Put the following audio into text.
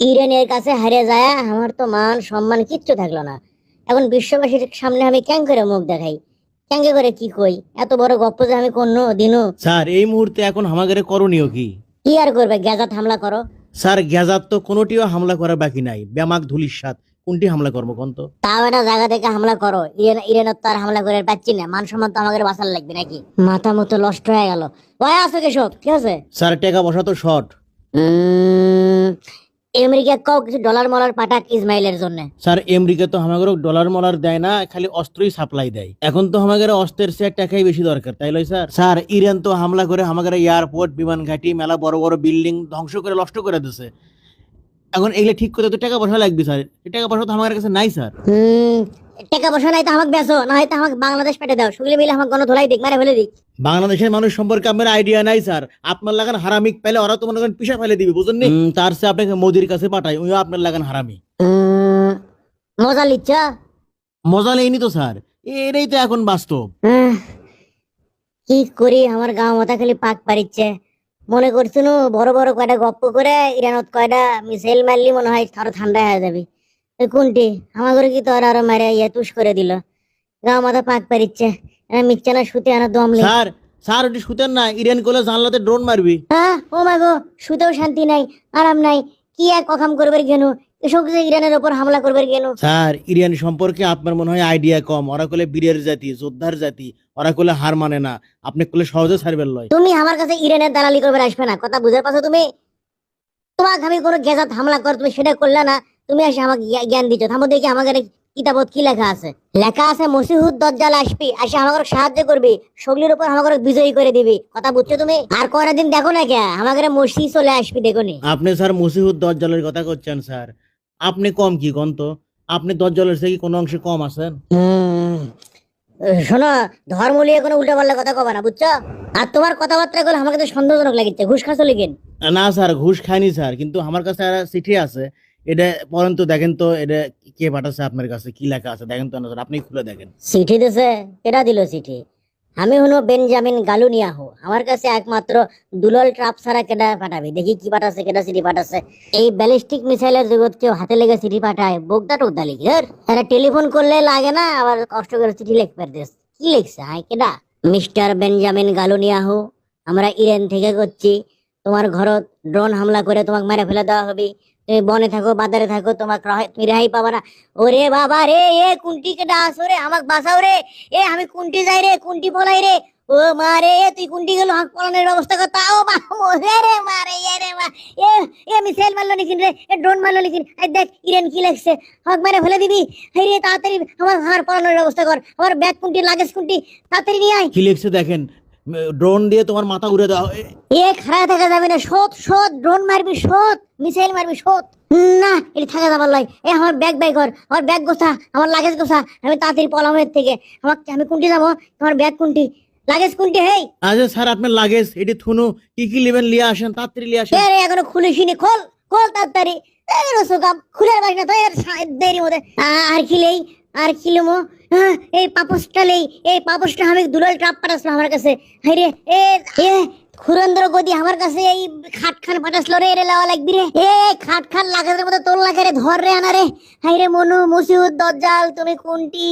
ইরানের কাছে হারিয়ে যায় আমার তো মান সম্মান কিচ্ছু থাকল না। এখন বিশ্ববাসীর সামনে আমি ক্যাং করে মুখ দেখাই? ক্যাঙ্গে করে কি কই? এত বড় গপ্প যে আমি কোনো দিনও স্যার এই মুহূর্তে এখন হামাগারে করণীয় কি? কি আর করবে? গ্যাজাত হামলা করো। স্যার গ্যাজাত তো কোনোটিও হামলা করার বাকি নাই। ব্যামাক ধুলির সাত কোনটি হামলা করব কোন তো? তাও একটা জায়গা থেকে হামলা করো। ইরান ইরানের তো আর হামলা করে পাচ্ছি না। মান সম্মান তো আমাদের বাঁচার লাগবে নাকি? মাথা মতো নষ্ট হয়ে গেল। ওই আছো কেশব ঠিক আছে? স্যার টাকা বসা তো শর্ট। উম, আমেরিকা কও কিছু ডলার মলার পাঠাক ইসমাইলের জন্য। স্যার আমেরিকা তো আমাদের ডলার মলার দেয় না খালি অস্ত্রই সাপ্লাই দেয়। এখন তো আমাদের অস্ত্রের সে টাকাই বেশি দরকার তাই লয় স্যার? স্যার ইরান তো হামলা করে আমাদের এয়ারপোর্ট বিমান ঘাঁটি মেলা বড় বড় বিল্ডিং ধ্বংস করে নষ্ট করে দিছে। এখন এগুলো ঠিক করতে তো টাকা পয়সা লাগবে স্যার। এই টাকা পয়সা তো আমার কাছে নাই স্যার। টাকা পয়সা নাই তো আমাকে বেসো না হয়তো আমাকে বাংলাদেশ পেটে দাও। সুগলি মিলে আমাকে গণ ধোলাই দিক মারে ফেলে দিক। বাংলাদেশের মানুষ সম্পর্কে আপনার আইডিয়া নাই স্যার আপনার লাগান হারামিক পেলে ওরা তো মনে করেন পিসা ফেলে দিবে বুঝলেন নি? তার সে আপনাকে মোদির কাছে পাঠায় ওই আপনার লাগান হারামি। মজা লিচ্ছ? মজা নেইনি তো স্যার এটাই তো এখন বাস্তব। কি করি? আমার গাঁ মাথা খালি পাক পারিচ্ছে। মনে করছিল বড় বড় কয়টা গপ্প করে ইরানত কয়টা মিসাইল মারলি মনে হয় আরও ঠান্ডা হয়ে যাবে। কোনটি আমার ঘরে কি তোর আরও মারে ইয়ে তুষ করে দিল? গাঁ মাথা পাক পারিচ্ছে। এরা মিচ্ছে শুতে আনা দম স্যার স্যার ওটি শুতেন না ইরান করলে জানলাতে ড্রোন মারবি। হ্যাঁ? ও মা গো শুতেও শান্তি নাই আরাম নাই কি এক অকাম করবে কেন এসব যে ইরানের ওপর হামলা করবে কেন স্যার ইরান সম্পর্কে আপনার মনে হয় আইডিয়া কম। ওরা কোলে বীরের জাতি যোদ্ধার জাতি ওরা কোলে হার মানে না। আপনি কোলে সহজে ছাড়বেন লয়। তুমি আমার কাছে ইরানের দালালি করবে আসবে না কথা বুঝে পাচ্ছ তুমি? তোমাকে আমি কোনো গেজাত হামলা কর তুমি সেটা করলে না তুমি এসে আমাকে জ্ঞান দিচ্ছ থামো দেখি আমাদের কিতাবত কি লেখা আছে। লেখা আছে মসিহুদ দজ্জাল আসবি এসে আমাকে সাহায্য করবি। সগলির উপর আমাকে বিজয়ী করে দিবি। কথা বুঝছ তুমি? আর কয়টা দিন দেখো না কে? আমাকে মসি চলে আসবি দেখো নি। আপনি স্যার মসিহুদ দজ্জালের কথা করছেন স্যার। আপনি কম কি কোন তো আপনি দজ্জালের থেকে কোনো অংশে কম আছেন? শোনো ধর্ম নিয়ে কোনো উল্টা পাল্টা কথা কবা না বুঝছ? আর তোমার কথাবার্তা গুলো আমাকে তো সন্দেহজনক লাগিচ্ছে। ঘুষ খাচ্ছ লিখেন না স্যার ঘুষ খাইনি স্যার। কিন্তু আমার কাছে চিঠি আছে। এটা পরেন তো, দেখেন তো এটা কে পাঠাচ্ছে আপনার কাছে, কি লেখা আছে, দেখেন তো আপনি খুলে দেখেন। চিঠি দিছে কেটা দিল চিঠি? আমি হলো বেনজামিন গালুনিয়াহু, আমার কাছে একমাত্র দুলল ট্রাপ ছাড়া কেটা পাঠাবি? দেখি কি পাঠাচ্ছে কেটা চিঠি পাঠাচ্ছে। এই ব্যালিস্টিক মিসাইলের জগৎ কেউ হাতে লেগে চিঠি পাঠায় বোগদা টোগদা লিখি আরে টেলিফোন করলে লাগে না, আবার কষ্ট করে চিঠি লিখবে দিস। কি লিখছে হাই কেটা মিস্টার বেনজামিন গালুনিয়াহু, আমরা ইরান থেকে করছি, তোমার ঘরত ড্রোন হামলা করে তোমাকে মেরে ফেলে দেওয়া হবে। তুমি বনে থাকো, বাজারে থাকো, তোমাকে তুমি রেহাই পাবা না। ওরে বাবা রে, এ কুন্টি কেটা আসো রে আমাকে বাঁচাও রে। এ আমি কুন্টি যাই রে, কুন্টি পলাই রে। ও মা রে তুই কুন্টি গেল, হাঁক পলানোর ব্যবস্থা কর। তাও মা রে মা রে, এ রে মা। এ এ মিসাইল মারলো নিখিন রে? এ ড্রোন মারলো নিখিন এই দেখ, ইরেন কি লাগছে? হাঁক মেরে ফেলে দিবি? হাই রে, তাড়াতাড়ি আমার হাড় পলানোর ব্যবস্থা কর। আমার ব্যাগ কুন্টি, লাগেজ কুন্টি, তাড়াতাড়ি নিয়ে আয়। কি লিখছে দেখেন? ড্রোন দিয়ে তোমার মাথা উড়ে দেওয়া এ- এ খাড়া থাকা যাবে না শোধ শোধ ড্রোন মারবি শোধ মিসাইল মারবি শোধ। না এটা থাকা যাবার লয় এ আমার ব্যাগ বাই কর আমার ব্যাগ গোছা আমার লাগেজ গোছা আমি তাড়াতাড়ি পলাম এর থেকে। আমার আমি কুন্টি যাব? আমার ব্যাগ কুন্টি? লাগেজ কুন্টি হেই? আজ স্যার আপনার লাগেজ এটি থুনু কি কি নেবেন লিয়ে আসেন তাড়াতাড়ি লিয়ে আসেন। এ রে এখনও খুলিসিনি খোল খোল তাড়াতাড়ি। এ রসুকাম খুলে পারিস না তো এর দেরি মধ্যে। আর কি লেই আর কি লমো হ্যাঁ, এই পাপসটা নেই এই পাপসটা আমি দুলাল ট্রাপ পাঠাসলো আমার কাছে। হাই রে, এ এ, খুরেন্দ্র গদি আমার কাছে এই খাট খান পাঠাসলো রে রে লাওয়া লাগবি রে। এ খাট খান লাগাদের মতো তোর লাগে রে ধর রে আনা রে। হাই রে, মনু, মুসিউদ, দজ্জাল, তুমি কোনটি?